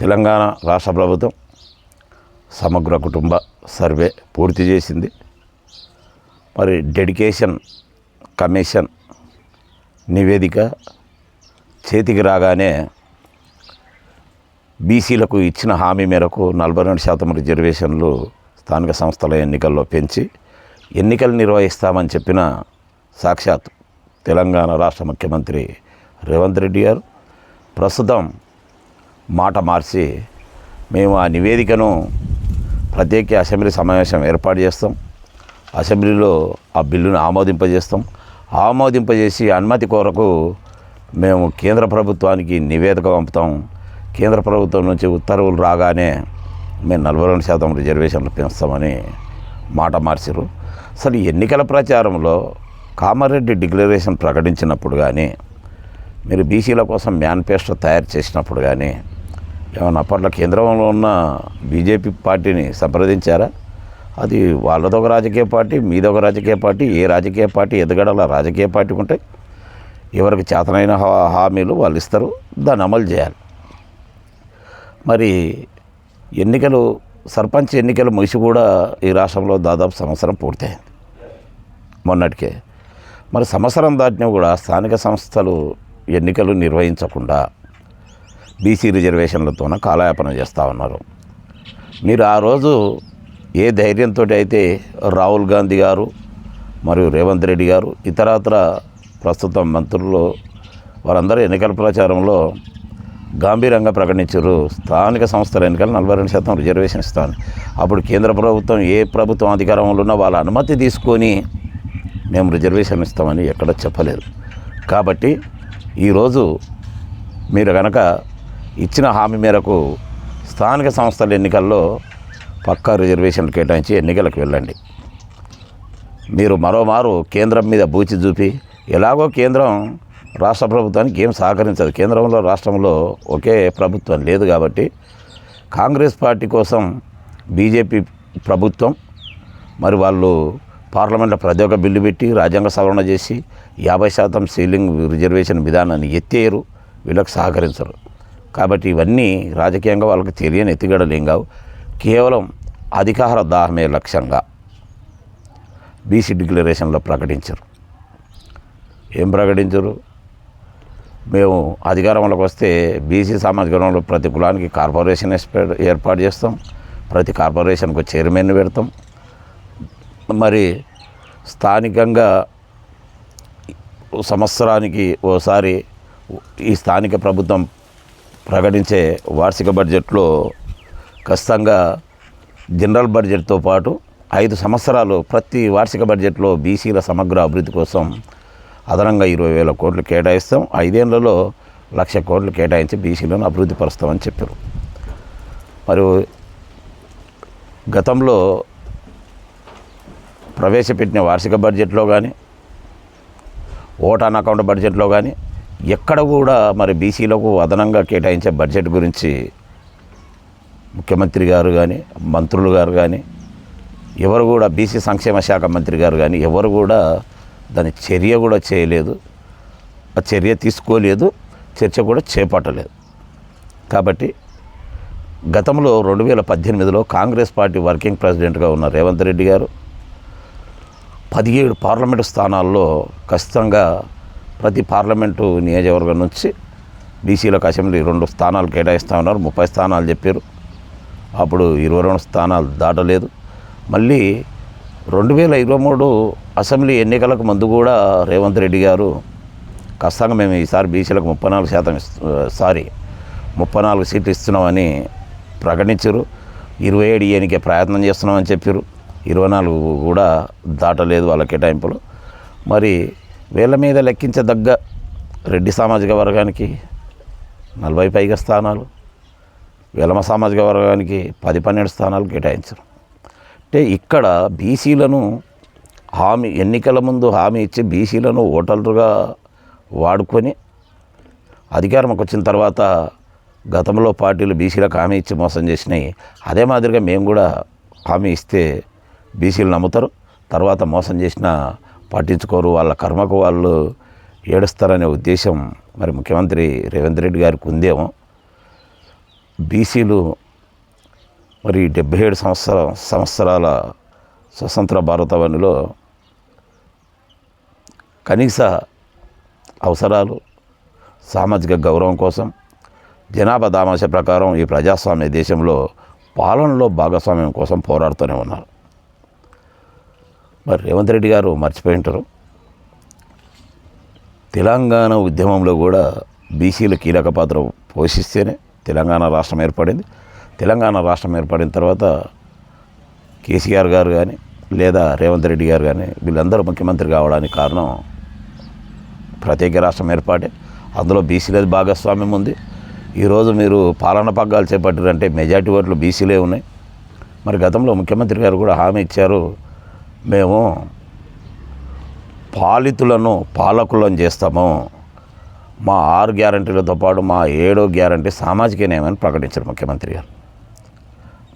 తెలంగాణ రాష్ట్ర ప్రభుత్వం సమగ్ర కుటుంబ సర్వే పూర్తి చేసింది. మరి డెడికేషన్ కమిషన్ నివేదిక చేతికి రాగానే బీసీలకు ఇచ్చిన హామీ మేరకు నలభై రెండు శాతం రిజర్వేషన్లు స్థానిక సంస్థల ఎన్నికల్లో పెంచి ఎన్నికలు నిర్వహిస్తామని చెప్పిన సాక్షాత్ తెలంగాణ రాష్ట్ర ముఖ్యమంత్రి రేవంత్ రెడ్డి గారు ప్రస్తుతం మాట మార్చి మేము ఆ నివేదికను ప్రత్యేక అసెంబ్లీ సమావేశం ఏర్పాటు చేస్తాం. అసెంబ్లీలో ఆ బిల్లును ఆమోదింపజేస్తాం. ఆమోదింపజేసి అనుమతి కొరకు మేము కేంద్ర ప్రభుత్వానికి నివేదిక పంపుతాం. కేంద్ర ప్రభుత్వం నుంచి ఉత్తర్వులు రాగానే మేము నలభై రెండు శాతం రిజర్వేషన్లు పెంచుతామని మాట మార్చారు. అసలు ఎన్నికల ప్రచారంలో కామారెడ్డి డిక్లరేషన్ ప్రకటించినప్పుడు కానీ మీరు బీసీల కోసం మేనిఫెస్టో తయారు చేసినప్పుడు కానీ ఏమన్నా అప్పట్లో కేంద్రంలో ఉన్న బీజేపీ పార్టీని సంప్రదించారా? అది వాళ్ళదొక ఒక రాజకీయ పార్టీ మీదొక ఒక రాజకీయ పార్టీ ఏ రాజకీయ పార్టీ ఎదగడల రాజకీయ పార్టీ ఉంటే ఎవరికి చేతనైన హా- హామీలు వాళ్ళు ఇస్తారు దాన్ని అమలు చేయాలి. మరి ఎన్నికలు సర్పంచ్ ఎన్నికలు ముగిసి కూడా ఈ రాష్ట్రంలో దాదాపు సంవత్సరం పూర్తయింది. మొన్నటికే. మరి సంవత్సరం దాటినా కూడా స్థానిక సంస్థలు ఎన్నికలు నిర్వహించకుండా బీసీ రిజర్వేషన్లతోన కాలయాపన చేస్తూ ఉన్నారు. మీరు ఆ రోజు ఏ ధైర్యంతో అయితే రాహుల్ గాంధీ గారు మరియు రేవంత్ రెడ్డి గారు ఇతరత్ర ప్రస్తుతం మంత్రులు వారందరూ ఎన్నికల ప్రచారంలో గంభీరంగా ప్రకటించారు. స్థానిక సంస్థల ఎన్నికలు నలభై రెండు శాతం రిజర్వేషన్ ఇస్తాను అప్పుడు కేంద్ర ప్రభుత్వం ఏ ప్రభుత్వం అధికారంలో ఉన్నా వాళ్ళ అనుమతి తీసుకొని మేము రిజర్వేషన్ ఇస్తామని ఎక్కడ చెప్పలేదు. కాబట్టి ఈరోజు మీరు కనుక ఇచ్చిన హామీ మేరకు స్థానిక సంస్థల ఎన్నికల్లో పక్కా రిజర్వేషన్లు కేటాయించి ఎన్నికలకు వెళ్ళండి. మీరు మరోమారు కేంద్రం మీద బూచి చూపి ఎలాగో కేంద్రం రాష్ట్ర ప్రభుత్వానికి ఏం సహకరించదు. కేంద్రంలో రాష్ట్రంలో ఒకే ప్రభుత్వం లేదు కాబట్టి కాంగ్రెస్ పార్టీ కోసం బీజేపీ ప్రభుత్వం మరి వాళ్ళు పార్లమెంట్లో ప్రతి ఒక్క బిల్లు పెట్టి రాజ్యాంగ సవరణ చేసి యాభై శాతం సీలింగ్ రిజర్వేషన్ విధానాన్ని ఎత్తేయరు వీళ్ళకి సహకరించరు. కాబట్టి ఇవన్నీ రాజకీయంగా వాళ్ళకి తెలియని ఎత్తిగడలు ఏం కావు. కేవలం అధికార దాహమే లక్ష్యంగా బీసీ డిక్లరేషన్లో ప్రకటించరు. ఏం ప్రకటించరు? మేము అధికారంలోకి వస్తే బీసీ సామాజిక ప్రతి కులానికి కార్పొరేషన్ ఏర్పాటు చేస్తాం. ప్రతి కార్పొరేషన్కు చైర్మన్ పెడతాం. మరి స్థానికంగా సంవత్సరానికి ఓసారి ఈ స్థానిక ప్రభుత్వం ప్రకటించే వార్షిక బడ్జెట్లో ఖచ్చితంగా జనరల్ బడ్జెట్తో పాటు ఐదు సంవత్సరాలు ప్రతి వార్షిక బడ్జెట్లో బీసీల సమగ్ర అభివృద్ధి కోసం అదనంగా ఇరవై వేల కోట్లు కేటాయిస్తాం. ఐదేళ్ళలో లక్ష కోట్లు కేటాయించి బీసీలను అభివృద్ధి పరుస్తామని చెప్పారు. మరియు గతంలో ప్రవేశపెట్టిన వార్షిక బడ్జెట్లో కానీ ఓటాన్ అకౌంట్ బడ్జెట్లో కానీ ఎక్కడ కూడా మరి బీసీలకు అదనంగా కేటాయించే బడ్జెట్ గురించి ముఖ్యమంత్రి గారు కానీ మంత్రులు గారు కానీ ఎవరు కూడా బీసీ సంక్షేమ శాఖ మంత్రి గారు కానీ ఎవరు కూడా దాని చర్య కూడా చేయలేదు. ఆ చర్య తీసుకోలేదు. చర్చ కూడా చేపట్టలేదు. కాబట్టి గతంలో రెండు వేల పద్దెనిమిదిలో కాంగ్రెస్ పార్టీ వర్కింగ్ ప్రెసిడెంట్గా ఉన్న రేవంత్ రెడ్డి గారు పదిహేడు పార్లమెంటు స్థానాల్లో ఖచ్చితంగా ప్రతి పార్లమెంటు నియోజకవర్గం నుంచి బీసీలకు అసెంబ్లీ రెండు స్థానాలు కేటాయిస్తా ఉన్నారు. ముప్పై స్థానాలు చెప్పారు. అప్పుడు ఇరవై రెండు స్థానాలు దాటలేదు. మళ్ళీ రెండు వేల ఇరవై మూడు అసెంబ్లీ ఎన్నికలకు ముందు కూడా రేవంత్ రెడ్డి గారు ఖచ్చితంగా మేము ఈసారి బీసీలకు ముప్పై నాలుగు శాతం సారీ ముప్పై నాలుగు సీట్లు ఇస్తున్నామని ప్రకటించారు. ఇరవై ఏడు ఇయనికే ప్రయత్నం చేస్తున్నామని చెప్పారు. ఇరవై నాలుగు కూడా దాటలేదు వాళ్ళ కేటాయింపులు. మరి వీళ్ళ మీద లెక్కించదగ్గ రెడ్డి సామాజిక వర్గానికి నలభై పైగా స్థానాలు వెలమ సామాజిక వర్గానికి పది పన్నెండు స్థానాలు కేటాయించారు. అంటే ఇక్కడ బీసీలను హామీ ఎన్నికల ముందు హామీ ఇచ్చి బీసీలను ఓటర్లుగా వాడుకొని అధికారంకి వచ్చిన తర్వాత గతంలో పార్టీలు బీసీలకు హామీ ఇచ్చి మోసం చేసినాయి అదే మాదిరిగా మేము కూడా హామీ ఇస్తే బీసీలు నమ్ముతారు. తర్వాత మోసం చేసిన పట్టించుకోరు వాళ్ళ కర్మకు వాళ్ళు ఏడుస్తారనే ఉద్దేశం మరి ముఖ్యమంత్రి రేవంత్ రెడ్డి గారికి ఉందేమో. బీసీలు మరి డెబ్బై ఏడు సంవత్సర సంవత్సరాల స్వతంత్ర భారతవనిలో కనీస అవసరాలు సామాజిక గౌరవం కోసం జనాభా దామాష ప్రకారం ఈ ప్రజాస్వామ్య దేశంలో పాలనలో భాగస్వామ్యం కోసం పోరాడుతూనే ఉన్నారు. మరి రేవంత్ రెడ్డి గారు మర్చిపోయి ఉంటారు. తెలంగాణ ఉద్యమంలో కూడా బీసీలు కీలక పాత్ర పోషిస్తేనే తెలంగాణ రాష్ట్రం ఏర్పడింది. తెలంగాణ రాష్ట్రం ఏర్పడిన తర్వాత కేసీఆర్ గారు కానీ లేదా రేవంత్ రెడ్డి గారు కానీ వీళ్ళందరూ ముఖ్యమంత్రి కావడానికి కారణం ప్రత్యేక రాష్ట్రం ఏర్పాటే. అందులో బీసీలది భాగస్వామ్యం ఉంది. ఈరోజు మీరు పాలన పగ్గాలు చేపట్టారంటే మెజార్టీ ఓట్లు బీసీలే ఉన్నాయి. మరి గతంలో ముఖ్యమంత్రి గారు కూడా హామీ ఇచ్చారు. మేము పాలితులను పాలకులను చేస్తాము. మా ఆరు గ్యారంటీలతో పాటు మా ఏడో గ్యారంటీ సామాజిక న్యాయమని ప్రకటించారు ముఖ్యమంత్రి గారు.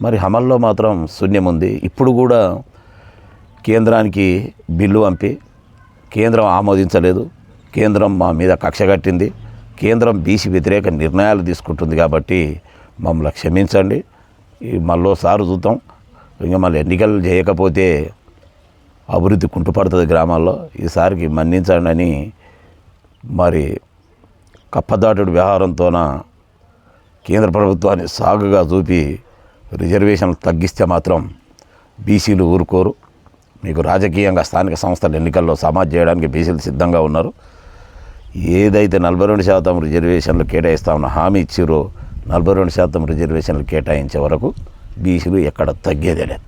మరి అమల్లో మాత్రం శూన్యం ఉంది. ఇప్పుడు కూడా కేంద్రానికి బిల్లు పంపి కేంద్రం ఆమోదించలేదు. కేంద్రం మా మీద కక్ష కట్టింది. కేంద్రం బీసీ వ్యతిరేక నిర్ణయాలు తీసుకుంటుంది కాబట్టి మమ్మల్ని క్షమించండి. ఈ మళ్ళోసారి చూద్దాం. ఇంకా మళ్ళీ ఎన్నికలు చేయకపోతే అభివృద్ధి కుంటుపడుతుంది గ్రామాల్లో. ఈసారికి మన్నించండి అని మరి కప్పదాటుడు వ్యవహారంతోన కేంద్ర ప్రభుత్వాన్ని సాగుగా చూపి రిజర్వేషన్లు తగ్గిస్తే మాత్రం బీసీలు ఊరుకోరు. మీకు రాజకీయంగా స్థానిక సంస్థల ఎన్నికల్లో సమాజ్ చేయడానికి బీసీలు సిద్ధంగా ఉన్నారు. ఏదైతే నలభై రెండు శాతం రిజర్వేషన్లు కేటాయిస్తామన్న హామీ ఇచ్చిరో నలభై రెండు శాతం రిజర్వేషన్లు కేటాయించే వరకు బీసీలు ఎక్కడ తగ్గేదే లేదు.